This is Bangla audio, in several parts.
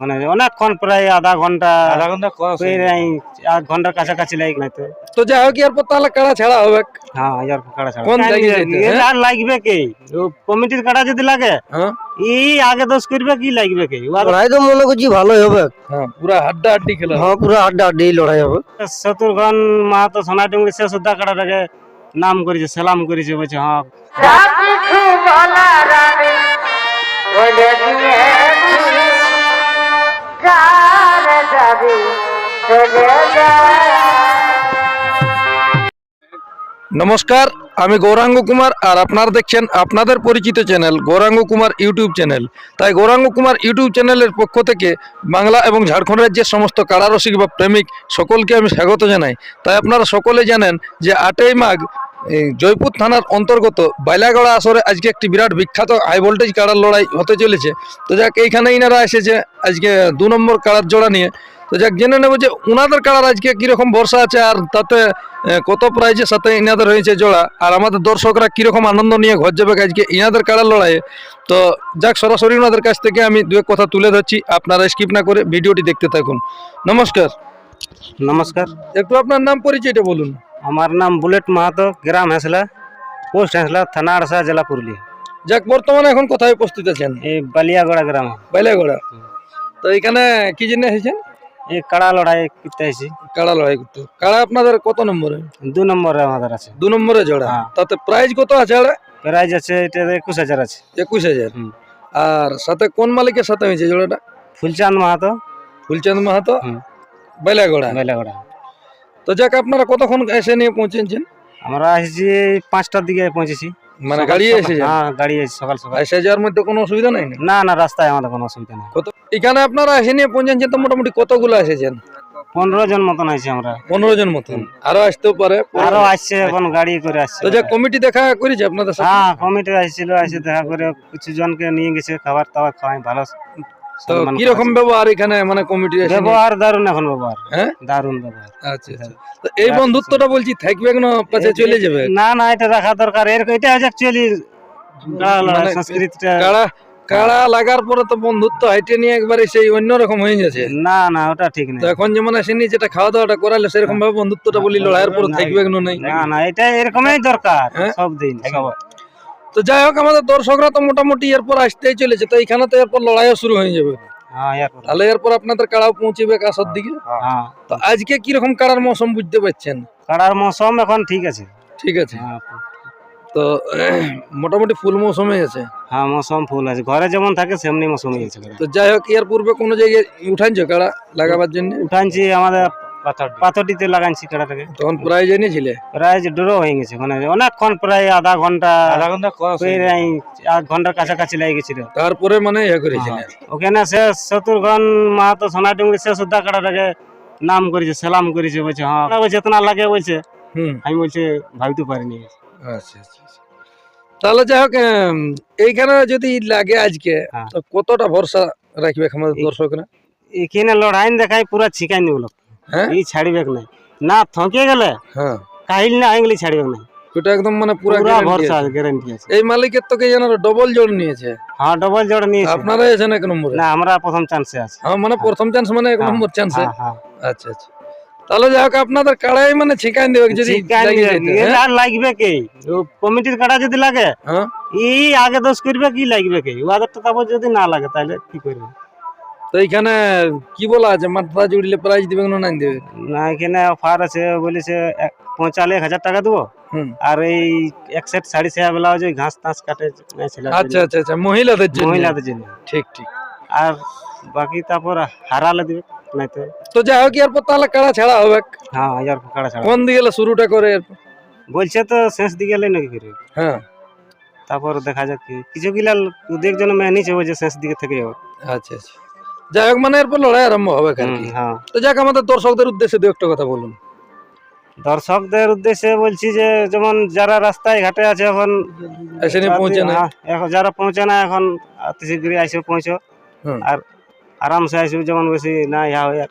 মানে অনেকক্ষণ প্রায় আধা ঘণ্টা আধা ঘণ্টা আধ ঘণ্টার কাছাকাছি লাগে নাই তো। তো যাই হোক এরপর তাহলে কাড়া ছাড়া হবে। হ্যাঁ হাজার কাড়া ছাড়া। কোন জায়গায় এর আর লাগবে কি? কমিটির কাড়া যদি লাগে হ্যাঁ। ই আগে দোষ করবে কি লাগবে কি? লড়াই তো মনে করছি ভালোই হবে। হ্যাঁ পুরা হাড্ডা হাড্ডি খেলা। হ্যাঁ পুরো আড্ডা আড্ডি লড়াই হবে। শত্রুঘ্ন মাহাতো সোনা ডুঙ্গি সে সুদ্ধা কাড়াটাকে নাম করেছে সালাম করেছে বলছে হ্যাঁ। নমস্কার, আমি গৌরাঙ্গ কুমার আর আপনারা দেখছেন আপনাদের পরিচিত channel Gouranga Kumar YouTube channel. তাই গৌরাঙ্গ কুমার ইউটিউব চ্যানেলের পক্ষ থেকে বাংলা এবং ঝাড়খণ্ড রাজ্যের সমস্ত কারারসিক বা প্রেমিক সকলকে আমি স্বাগত জানাই। তাই আপনারা সকলে জানেন যে আটই মাঘ জয়পুর থানার অন্তর্গত বাইলাগড়া আসরে আজকে একটি বিরাট বিখ্যাত হাই ভোল্টেজ কাড়ার লড়াই হতে চলেছে। তো যাক এইখানে ইনারা এসেছে আজকে দু নম্বর কাড়ার জোড়া নিয়ে। তো যাক জেনে নেব যে ওনাদের কাড়ার আজকে কীরকম ভরসা আছে আর তাতে কত প্রাইজের সাথে ইনাদের হয়েছে জোড়া। আর আমাদের দর্শকরা কীরকম আনন্দ নিয়ে ঘর যাবে আজকে ইনাদের কাড়ার লড়াইয়ে। তো যাক সরাসরি ওনাদের কাছ থেকে আমি দু এক কথা তুলে ধরছি। আপনারা স্কিপ না করে ভিডিওটি দেখতে থাকুন। নমস্কার। নমস্কার। একটু আপনার নাম পরিচয়টা বলুন। আমার নাম বুলেট মাহাতো গ্রাম হেসলা পোস্ট হেসলা থানা আড়সা জেলা পুরুলিয়া। যাক বর্তমানে এখন কোথায় উপস্থিত আছেন? এই বালিয়াগড়া গ্রাম। বাইলাগড়া তো এখানে কি জন্য এসেছেন? এই কাড়া লড়াই করতে আইছি। কাড়া লড়াই করতে। কাড়া আপনাদের কত নম্বরে? দু নম্বরে আমাদের আছে। দু নম্বরে জোড়া। হ্যাঁ। তাতে প্রাইজ কত আছে আরে? প্রাইজ আছে এটা একুশ হাজার আছে। একুশ হাজার। আর সাথে কোন মালিকের সাথে হয়েছে জোড়াটা? ফুলচাঁদ মাহাতো। ফুলচাঁদ মাহাতো? হুম। বাইলাগড়া বেলাগড়া তো যাক আপনারা কতক্ষণ এসে নিয়ে পৌঁছেছেন? আমরা এসেছি পাঁচটার দিকে পৌঁছেছি। মানে গাড়ি এসে হ্যাঁ গাড়ি এসে সকাল সকাল। এসে যাওয়ার মধ্যে কোনো অসুবিধা নাই? না না রাস্তায় আমাদের কোনো অসুবিধা নেই। কত এখানে আপনারা এসে নিয়ে পৌঁছেছেন তো মোটামুটি কতগুলো এসেছেন? পনেরো জন মতন আইছি আমরা। পনেরো জন মতন। আরও আসতেও পারে আরও আসছে এখন গাড়ি করে আসছে। তো যাক কমিটি দেখা করেছে আপনাদের সাথে? হ্যাঁ কমিটি আসছিল এসে দেখা করে কিছু জনকে নিয়ে গেছে খাবার টাবার খাওয়াই ভালো তো ব্যবহার এখানে? মানে কমিটি ব্যবহার দারুণ এখন ব্যবহার। হ্যাঁ? দারুণ ব্যবহার। আচ্ছা আচ্ছা। তো এই বন্ধুত্বটা বলছি থাকবে না পাশে চলে যাবে? না না এটা রাখা দরকার। এর এটা হচ্ছে অ্যাকচুয়ালি মানে সংস্কৃতিটা। কাড়া কাড়া লাগার পরে তো বন্ধুত্ব হাইটে নিয়ে একবারে সেই অন্যরকম হয়ে যাচ্ছে না না ওটা ঠিক নেই। এখন যেমন এসে নিয়ে যেটা খাওয়া দাওয়াটা করালে সেরকম ভাবে বন্ধুত্বটা বলি লড়াইয়ের পরে থাকবে না না না এটা এরকমই দরকার হ্যাঁ? সব দিন তো যাই হোক আমাদের দর্শকরা তো মোটামুটি এরপর আসতেই চলেছে তো এখানে তো এরপর লড়াইও শুরু হয়ে যাবে। হ্যাঁ তাহলে এরপর আপনাদের কাড়াও পৌঁছবে কাছার দিকে? হ্যাঁ। তো আজকে কীরকম কাড়ার মৌসুম বুঝতে পারছেন? কাড়ার মৌসুম এখন ঠিক আছে। ঠিক আছে। হ্যাঁ, তো মোটামুটি ফুল মৌসুমে আছে? হ্যাঁ মৌসুম ফুল আছে। ঘরে যেমন থাকে সেমনি মৌসুমই আছে তো যাই হোক এর পূর্বে কোনো জায়গায় উঠানছো কাড়া লাগাবার জন্য? উঠানছি আমাদের পাথরটিতে লাগাইছি কাড়াটাকে তখন প্রায় জেনেছিলে প্রায় যে ডুরো হয়ে গেছে মানে অনেকক্ষণ প্রায় আধা ঘণ্টা আধা ঘণ্টা আধ ঘণ্টার কাছাকাছি লেগে গেছিল। তারপরে মানে ইয়ে করেছিলে ওখানে সে শত্রুঘ্ন মাহাতো সোনা ডুঙ্গি সে সুদ্ধা কাড়াটাকে নাম করেছে সালাম করেছে বলছে হ্যাঁ বলছে এতনা লাগে বলছে। হুম। আমি বলছে ভাবতে পারিনি। আচ্ছা আচ্ছা আচ্ছা। তাহলে যাই হোক এইখানে যদি লাগে আজকে হ্যাঁ। কতটা ভরসা রাখবে আমাদের দর্শকরা? এখানে লড়াই দেখাই পুরা শিখাই নিব হ্যাঁ? এই ছাড়িবে নাই না থকে গেলে হ্যাঁ। কাহিল না আইগলি ছাড়িবে নাই একদম মানে পুরো ভরসা গ্যারান্টি আছে। এই মালিকের তো কে ডবল জোর নিয়েছে। হ্যাঁ ডবল জোড় নিয়েছে। আপনারা এক নম্বরে? না আমরা প্রথম চান্সে আছি। হ্যাঁ মানে প্রথম চান্স মানে এক হ্যাঁ, নম্বর চান্সে হ্যাঁ হ্যাঁ। আচ্ছা আচ্ছা। তাহলে যাই হোক আপনাদের কাড়াই মানে দেবে যদি হ্যাঁ? আর লাগবে কি? কমিটির কাটা যদি লাগে হ্যাঁ। এই আগে দোষ করবে কি লাগবে কি? ওদের তো তারপর যদি না লাগে তাহলে কি করবে? তো এইখানে কি বলা আছে? মাথা জুড়লে প্রাইজ দিবে না নাই দেবে? না এখানে অফার আছে বলেছে পৌঁছালে এক হাজার টাকা দেবো। আর এই এক সেট শাড়ি সেয়া বেলা যে ঘাস টাস কাটে আচ্ছা আচ্ছা আচ্ছা মহিলাদের জন্য। মহিলাদের জন্য। ঠিক ঠিক। আর বাকি তারপর হারালে দিবে নাই তো। তো যাই হোক এরপর তাহলে কাড়া ছাড়া হবে? হ্যাঁ হাজার কাড়া ছাড়া কোন দিকে শুরুটা করে এরপর? বলছে তো শেষ দিকে এলে নাকি করবে হ্যাঁ। তারপর দেখা যাক কি কিছু গিলা দু একজন মেহনিছে বলছে শেষ দিকে থেকে যাবে। আচ্ছা আচ্ছা। যাই হোক মানে এরপর লড়াই আরম্ভ হবে হ্যাঁ। তো যাক আমাদের দর্শকদের উদ্দেশ্যে দু একটা কথা বলুন। দর্শকদের উদ্দেশ্যে বলছি যে যেমন যারা রাস্তায় ঘাটে আছে এখন এসে নিয়ে পৌঁছে না। হ্যাঁ, এখন যারা পৌঁছে না এখন অতি শীঘ্রই আসে পৌঁছো। আর আরামসে আসবে যেমন বেশি না ইয়া হয় আর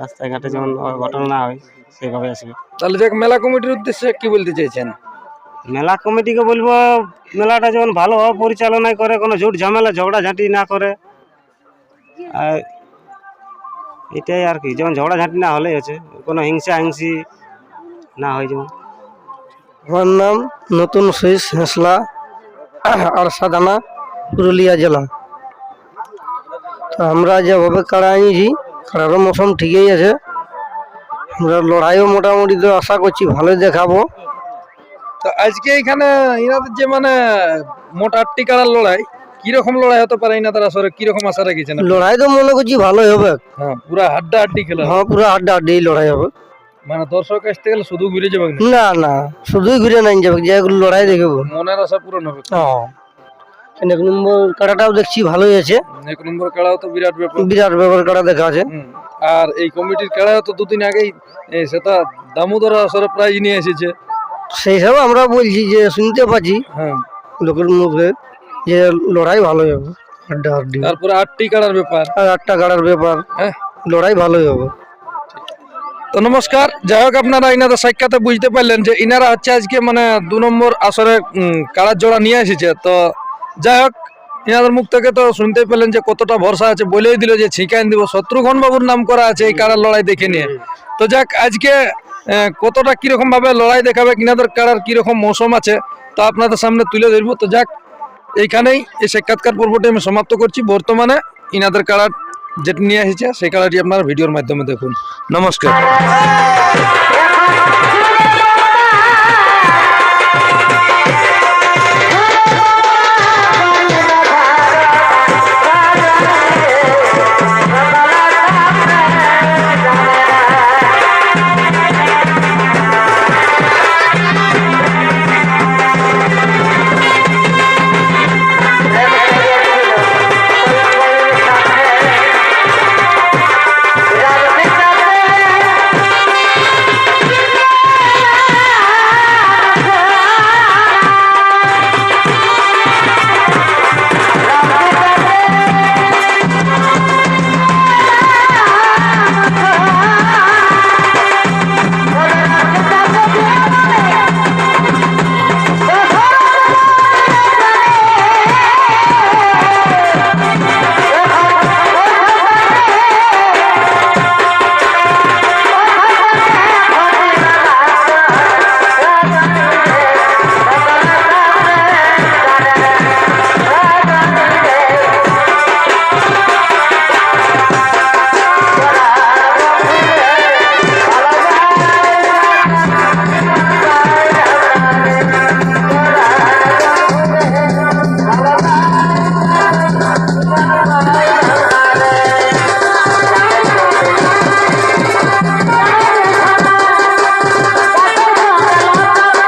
রাস্তায় ঘাটে যেমন ঘটনা না হয় সেইভাবে আসবে। তাহলে যাক মেলা কমিটির উদ্দেশ্যে কি বলতে চাইছেন? মেলা কমিটিকে বলব মেলাটা যেমন ভালোভাবে পরিচালনা করে কোনো ঝুট ঝামেলা ঝগড়া ঝাঁটি না করে আর এটাই আর কি যেমন ঝগড়াঝাঁটি না হলেই হচ্ছে কোনো হিংসা হিংসি না হয় যেমন। আমার নাম নতুন শহীদ হেঁসলা আর সাদানা পুরুলিয়া জেলা। তো আমরা যেভাবে কাড়া আনিছি কাড়ারও মৌসুম ঠিকই আছে। আমরা লড়াইও মোটামুটি তো আশা করছি ভালোই দেখাবো। তো আজকে এখানে ইনাদের যে মানে মোটা আটটি কাড়ার লড়াই কীরকম লড়াই হতে পারে না তারা আসরে? কীরকম আশা রেখেছেন? লড়াই তো মনে করছি ভালোই হবে। হ্যাঁ পুরা হাড্ডা হাড্ডি খেলা। হ্যাঁ পুরো আড্ডা আড্ডি লড়াই হবে। মানে দর্শক আসতে গেলে শুধু ঘুরে যাবে না? না শুধুই ঘুরে নাই যাবে যে লড়াই দেখব মনের আশা পূরণ হবে। হ্যাঁ। এক নম্বর কাড়াটাও দেখছি ভালোই আছে। এক নম্বর কাড়াও তো বিরাট ব্যাপার। বিরাট ব্যাপার কাড়া দেখা আছে। আর এই কমিটির কাড়াও তো দুদিন আগেই সেটা দামোদর আসরে প্রাইজ নিয়ে এসেছে। সেই সব আমরা বলছি যে শুনতে পাচ্ছি। হ্যাঁ। লোকের মুখে। যে লড়াই ভালোই হবে। আড্ডি তারপরে আটটি কাড়ার ব্যাপার। আর আটটা গাড়ার ব্যাপার। হ্যাঁ। লড়াই ভালোই হবে। তো নমস্কার। যাই হোক আপনারা ইনাদের সাক্ষাতে বুঝতে পারলেন যে ইনারা হচ্ছে আজকে মানে দু নম্বর আসরে কাড়ার জোড়া নিয়ে এসেছে। তো যাই হোক ইনাদের মুখ থেকে তো শুনতেই পেলেন যে কতটা ভরসা আছে বলেই দিল যে ছিকাইন দিব। শত্রুঘ্ন বাবুর নাম করা আছে এই কাড়ার লড়াই দেখে নিয়ে। তো যাক আজকে কতটা কীরকম ভাবে লড়াই দেখাবে কিনাদের কাড়ার কীরকম মৌসুম আছে তা আপনাদের সামনে তুলে ধরবো। তো যাক এইখানেই এই সাক্ষাৎকার পর্বটি আমি সমাপ্ত করছি। বর্তমানে ইনাদের কালার যেটি নিয়ে এসেছে, সেই কালারটি আপনারা ভিডিওর মাধ্যমে দেখুন। নমস্কার।